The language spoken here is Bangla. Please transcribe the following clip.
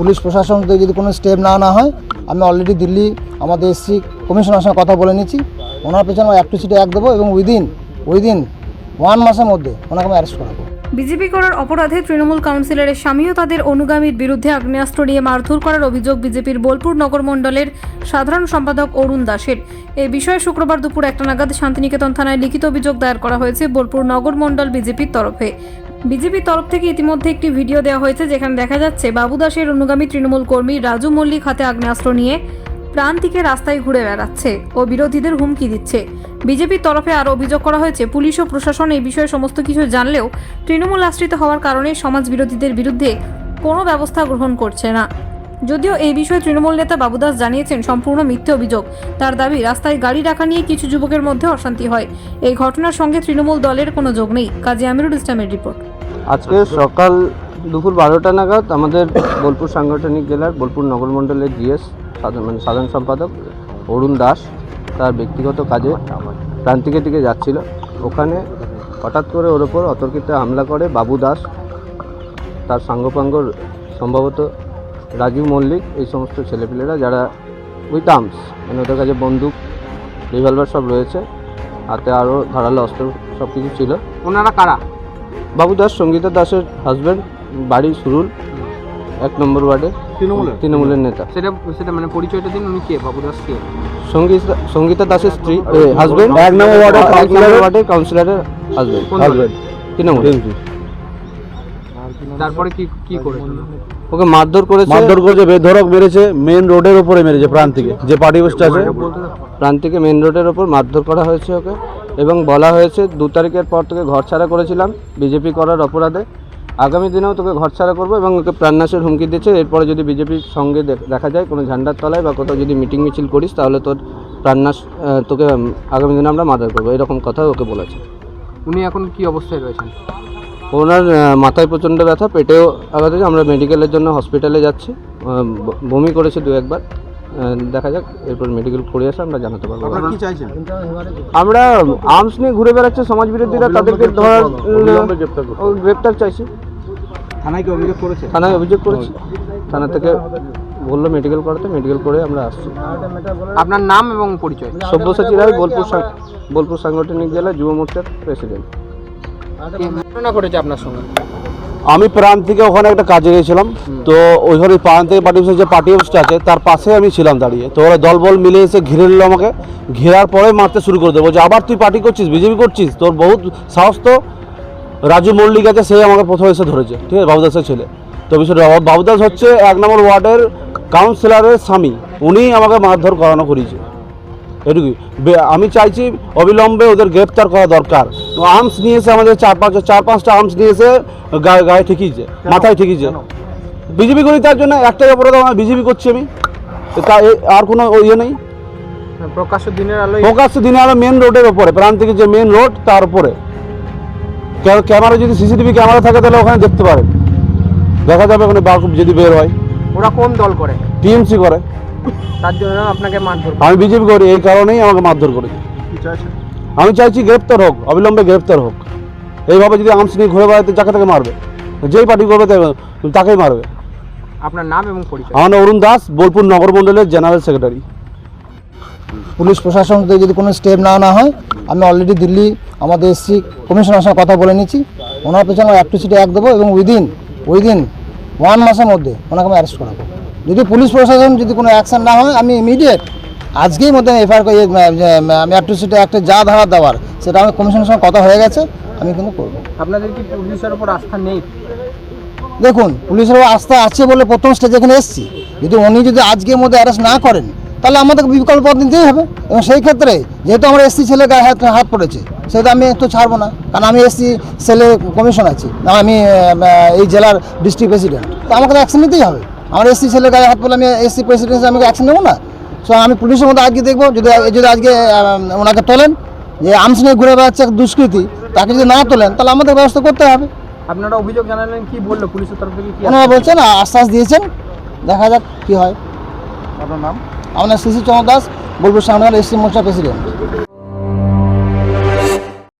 পুলিশ প্রশাসন থেকে যদি কোনো স্টেপ না না হয়, আমি অলরেডি দিল্লি আমাদের এসসি কমিশনার সঙ্গে কথা বলে নিচ্ছি ওনার পেছনে অ্যাক্টিসিটি এক দেবো এবং উইদিন উইদিন ওয়ান মাসের মধ্যে ওনাকে আমি অ্যারেস্ট করাবো। বিজেপি করার অপরাধে তৃণমূল কাউন্সিলরের স্বামী ও তাদের অনুগামীর বিরুদ্ধে আগ্নেয়াস্ত্র নিয়ে মারধর করার অভিযোগ বিজেপির বোলপুর নগর মণ্ডলের সাধারণ সম্পাদক অরুণ দাসের। এই বিষয়ে শুক্রবার দুপুর একটা নাগাদ শান্তিনিকেতন থানায় লিখিত অভিযোগ দায়ের করা হয়েছে বোলপুর নগর মণ্ডল বিজেপির তরফে। বিজেপির তরফ থেকে ইতিমধ্যে একটি ভিডিও দেওয়া হয়েছে যেখানে দেখা যাচ্ছে বাবু দাসের অনুগামী তৃণমূল কর্মী রাজু মল্লিক হাতে আগ্নেয়াস্ত্র নিয়ে প্রান্তিকে রাস্তায় ঘুরে বেড়াচ্ছে ও বিরোধীদের হুমকি দিচ্ছে। বিজেপির তরফে আরও অভিযোগ করা হয়েছে, পুলিশ ও প্রশাসন এই বিষয়ে সমস্ত কিছু জানলেও তৃণমূল আশ্রিত হওয়ার কারণে সমাজ বিরোধীদের বিরুদ্ধে কোনো ব্যবস্থা গ্রহণ করছে না। যদিও এই বিষয়ে তৃণমূল নেতা বাবুদাস জানিয়েছেন, সম্পূর্ণ মিথ্যে অভিযোগ। তার দাবি, রাস্তায় গাড়ি রাখা নিয়ে কিছু যুবকের মধ্যে অশান্তি হয়। এই ঘটনার সঙ্গে তৃণমূল দলের কোনো যোগ নেই। কাজী আমিরুল ইসলামের রিপোর্ট। আজকে সকাল দুপুর বারোটা নাগাদ আমাদের বোলপুর সাংগঠনিক জেলার বোলপুর নগর মণ্ডলের জিএস মানে সাধারণ সম্পাদক অরুণ দাস তার ব্যক্তিগত কাজে প্রান্তিকের দিকে যাচ্ছিল। ওখানে হঠাৎ করে ওর ওপর অতর্কিত হামলা করে বাবু দাস, তার সাঙ্গপাঙ্গ সম্ভবত রাজীব মল্লিক, এই সমস্ত ছেলেপিলেরা যারা উইথ আর্মস মানে ওদের কাছে বন্দুক রিভলভার সব রয়েছে, হাতে আরও ধারালো অস্ত্র সব কিছু ছিল। ওনারা কারা? বাবু দাস সঙ্গীতা দাসের হাজব্যান্ড বাড়ি সুরুল এক নম্বর ওয়ার্ডে তৃণমূলের? তৃণমূলের নেতা। সেটা সেটা মানে পরিচয়টা দিন উনি কে? বাবু দাস কে সঙ্গীতা সঙ্গীতা দাসের স্ত্রী হাজব্যান্ড এক নম্বর ওয়ার্ডের নম্বর কাউন্সিলরের- ওয়ার্ডের কাউন্সিলরের হাজব্যান্ড কোন তৃণমূল। তারপরে কি কি করেছিল ওকে মারধর করেছে। মারধর করেছে বেধরক মেরেছে মেন রোডের উপরে মেরেছে প্রান্তিকে যে পার্টি আছে। প্রান্তিকে মেন রোডের ওপর মারধর করা হয়েছে ওকে। এবং বলা হয়েছে দু তারিখের পর তোকে ঘর ছাড়া করেছিলাম বিজেপি করার অপরাধে। আগামী দিনেও তোকে ঘর ছাড়া করব এবং ওকে প্রাণনাশের হুমকি দিচ্ছে। এরপরে যদি বিজেপির সঙ্গে দেখা যায় কোনো ঝান্ডার তলায় বা কোথাও যদি মিটিং মিছিল করিস তাহলে তোর প্রাণনাশ তোকে আগামী দিনে আমরা মার্ডার করব। এরকম কথা ওকে বলেছে। উনি এখন কি অবস্থায় রয়েছেন? ওনার মাথায় প্রচণ্ড ব্যথা পেটেও আঘাত হয়েছে। আমরা মেডিকেলের জন্য হসপিটালে যাচ্ছি। বমি করেছে দু একবার। দেখা যাক এরপর মেডিকেল করে আসে আমরা জানাতে পারব। কি আমরা আর্মস নিয়ে ঘুরে বেড়াচ্ছে সমাজ বিরোধীরা তাদেরকে ধরার ও গ্রেপ্তার চাইছি। থানায় কি অভিযোগ করেছে? থানায় অভিযোগ করেছি। থানা থেকে বলল মেডিকেল করাতে মেডিকেল করে আমরা আসছি। আপনার নাম এবং পরিচয়। সব্যসাচী রায় বোলপুর বোলপুর সাংগঠনিক জেলা যুব মোর্চার প্রেসিডেন্ট ঘটনা ঘটেছে আপনার সঙ্গে? আমি প্রাণ থেকে ওখানে একটা কাজে গেছিলাম তো ওইখানে প্রাণ থেকে পার্টি অফিসের যে পার্টি অফিসটা আছে তার পাশে আমি ছিলাম দাঁড়িয়ে। তো ওরা দলবল মিলে এসে ঘিরে নিল আমাকে। ঘেরার পরে মারতে শুরু করে দেবো। যে আবার তুই পার্টি করছিস বিজেপি করছিস তোর বহুত সাহস তো। রাজু মল্লিক আছে সে আমাকে প্রথম এসে ধরেছে। ঠিক আছে বাবুদাসের ছেলে। তো বিষয়টা বাবুদাস হচ্ছে এক নম্বর ওয়ার্ডের কাউন্সিলরের স্বামী। উনি আমাকে মারধর করানো করিয়েছে। এটুকুই আমি চাইছি অবিলম্বে ওদের গ্রেপ্তার করা দরকার। আর্মস নিয়ে এসে আমাদের চার পাঁচ চার পাঁচটা আর্মস নিয়ে এসে গায়ে গায়ে ঠেকিয়েছে মাথায় ঠেকিয়েছে বিজেপি করি তার জন্য একটাই অপরাধ আমার বিজেপি করছি আমি। তা আর কোনো ইয়ে নেই। প্রকাশ্য দিনের আলোয় ফোকাস দিনে আলো মেন রোডের ওপরে প্রান্তিকের যে মেন রোড তার উপরে। ক্যামেরা যদি সিসিটিভি ক্যামেরা থাকে তাহলে ওখানে দেখতে পারে। দেখা যাবে ওখানে বাঘ যদি বের হয়। ওরা কোন দল করে? টিএমসি করে। তার জন্য আপনাকে মারধর আমি বিজেপি করি এই কারণেই আমাকে মারধর করেছে। আমি চাইছি গ্রেপ্তার হোক অবিলম্বে গ্রেপ্তার হোক। এইভাবে যদি আর্মস নিয়ে ঘুরে বেড়াতে যাকে তাকে মারবে যেই পার্টি করবে তাকেই মারবে। আপনার নাম এবং পরিচয়। আমার অরুণ দাস বোলপুর নগর মণ্ডলের জেনারেল সেক্রেটারি। পুলিশ প্রশাসন থেকে যদি কোনো স্টেপ না না হয় আমি অলরেডি দিল্লি আমাদের এসসি কমিশনার সঙ্গে কথা বলে নিচ্ছি। ওনার পেছনে অ্যাক্টিসিটি এক দেবো এবং উইদিন উইদিন ওয়ান মাসের মধ্যে ওনাকে আমি অ্যারেস্ট করাবো। যদি পুলিশ প্রশাসন যদি কোনো অ্যাকশন না হয় আমি ইমিডিয়েট আজকেই মধ্যে এফআইআর করে আমি অ্যাক্টিসিটি একটা যা ধারা দেওয়ার সেটা আমি কমিশনের সঙ্গে কথা হয়ে গেছে আমি কিন্তু করব। আপনাদের কি পুলিশের উপর আস্থা নেই? দেখুন পুলিশের ওপর আস্থা আছে বলে প্রথম স্টেজে এখানে এসেছি। যদি উনি যদি আজকের মধ্যে অ্যারেস্ট না করেন তাহলে আমাদের বিকল্প পথ নিতেই হবে। এবং সেই ক্ষেত্রে যেহেতু আমার এসসি ছেলে গায়ে হাত হাত পড়েছে সেটা আমি একটু ছাড়বো না কারণ আমি এসসি সেলে কমিশন আছি না, আমি এই জেলার ডিস্ট্রিক্ট প্রেসিডেন্ট তো আমাকে অ্যাকশন নিতেই হবে। আমার এসসি ছেলে গায়ে হাত পড়লে আমি এসসি প্রেসিডেন্ট আমি অ্যাকশন নেব না। সো আমি পুলিশের মধ্যে আজকে দেখব যদি যদি আজকে ওনাকে তোলেন যে আর্মস নিয়ে ঘুরে বেড়াচ্ছে দুষ্কৃতি তাকে যদি না তোলেন তাহলে আমাদের ব্যবস্থা করতে হবে। আপনারা অভিযোগ জানালেন কি বলল? পুলিশের তরফ থেকে কি ওনারা বলছেন আশ্বাস দিয়েছেন। দেখা যাক কি হয়। আপনার নাম? আমার শিশু চন্দ্র দাস বোলপুর সামনে এসসি মোর্চা প্রেসিডেন্ট।